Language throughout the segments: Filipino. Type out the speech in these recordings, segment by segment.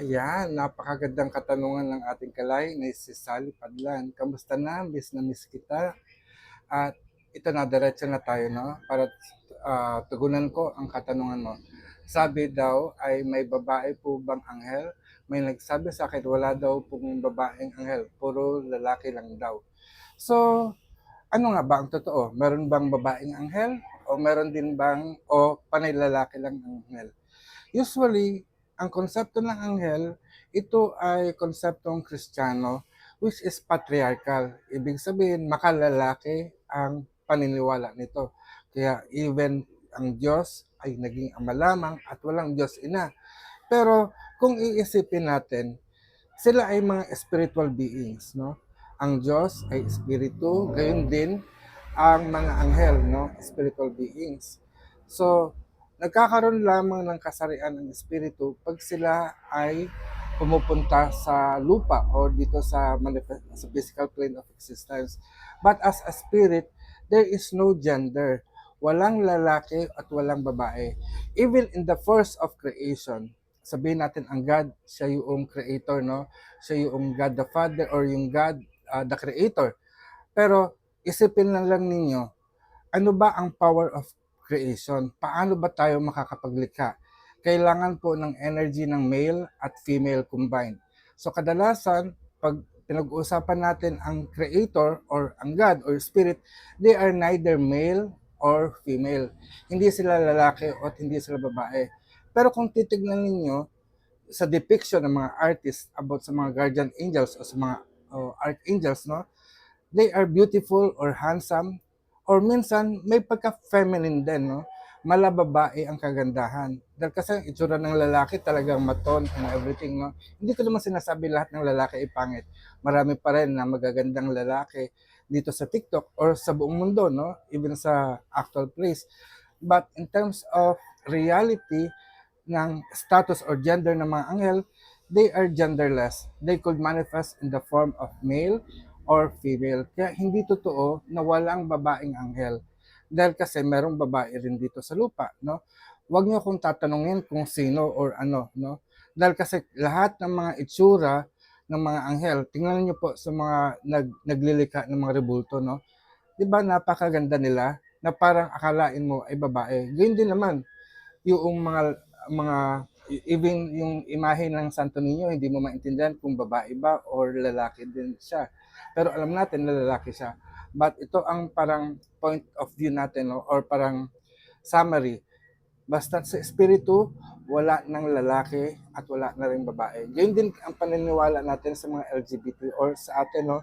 Ayan, napakagandang katanungan ng ating kalay na si Sally Padlan. Kamusta na? Miss na miss kita. At ito na, diretso na tayo, no? Para ah, tugunan ko ang katanungan mo. Sabi daw ay may babae po bang anghel? May nagsabi sa akin, wala daw pong babaeng anghel. Puro lalaki lang daw. So, ano nga ba ang totoo? Meron bang babaeng anghel? O meron din bang, o panay lalaki lang ang anghel? Usually, ang konsepto ng anghel, ito ay konseptong kristyano which is patriarchal. Ibig sabihin, makalalaki ang paniniwala nito. Kaya even ang Diyos ay naging ama lamang at walang Diyos ina. Pero kung iisipin natin, sila ay mga spiritual beings, no? Ang Diyos ay espiritu, gayon din ang mga anghel, no? Spiritual beings. So, nagkakaroon lamang ng kasarian ng espiritu pag sila ay pumupunta sa lupa or dito sa, sa physical plane of existence. But as a spirit, there is no gender. Walang lalaki at walang babae. Even in the first of creation, sabihin natin ang God, siya yung creator, no? Siya yung God the Father or yung God uh, the creator. Pero isipin lang lang ninyo, ano ba ang power of creation? Paano ba tayo makakapaglikha? Kailangan po ng energy ng male at female combined. So kadalasan, pag pinag-uusapan natin ang creator or ang God or spirit, they are neither male or female. Hindi sila lalaki o hindi sila babae. Pero kung titignan ninyo sa depiction ng mga artists about sa mga guardian angels o sa mga oh, archangels, no? They are beautiful or handsome or minsan may pagka-feminine din, no? Malababae ang kagandahan. Dahil kasi ang itsura ng lalaki talagang maton and everything, no? Hindi ko naman sinasabi lahat ng lalaki ay pangit. Marami pa rin na magagandang lalaki dito sa TikTok or sa buong mundo, no? Even sa actual place. But in terms of reality ng status or gender ng mga anghel, they are genderless. They could manifest in the form of male or female. Kaya hindi totoo na walang babaeng anghel. Dahil kasi merong babae rin dito sa lupa, no? Huwag niyo kung tatanungin kung sino or ano, no? Dahil kasi lahat ng mga itsura ng mga anghel, tingnan niyo po sa mga nag, naglilikha ng mga rebulto, no? 'Di ba napakaganda nila na parang akalain mo ay babae. Gayun din naman yung mga mga even yung imahe ng Santo Niño, hindi mo maintindihan kung babae ba or lalaki din siya. Pero alam natin na lalaki siya. But ito ang parang point of view natin no? or parang summary. Basta sa espiritu, wala ng lalaki at wala na rin babae. Ganyan din ang paniniwala natin sa mga LGBT or sa atin no,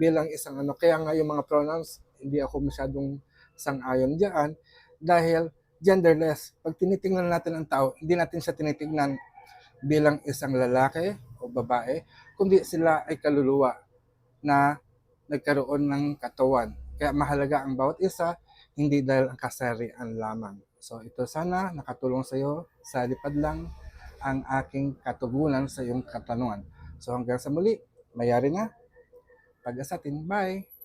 bilang isang ano. Kaya nga yung mga pronouns, hindi ako masyadong sang-ayon diyan dahil genderless. Pag tinitingnan natin ang tao, hindi natin siya tinitingnan bilang isang lalaki o babae, kundi sila ay kaluluwa na nagkaroon ng katawan. Kaya mahalaga ang bawat isa, hindi dahil ang kasarian lamang. So ito sana nakatulong sa iyo, sa lipad lang ang aking katugunan sa iyong katanungan. So hanggang sa muli, mayari na. Pag-asatin, bye!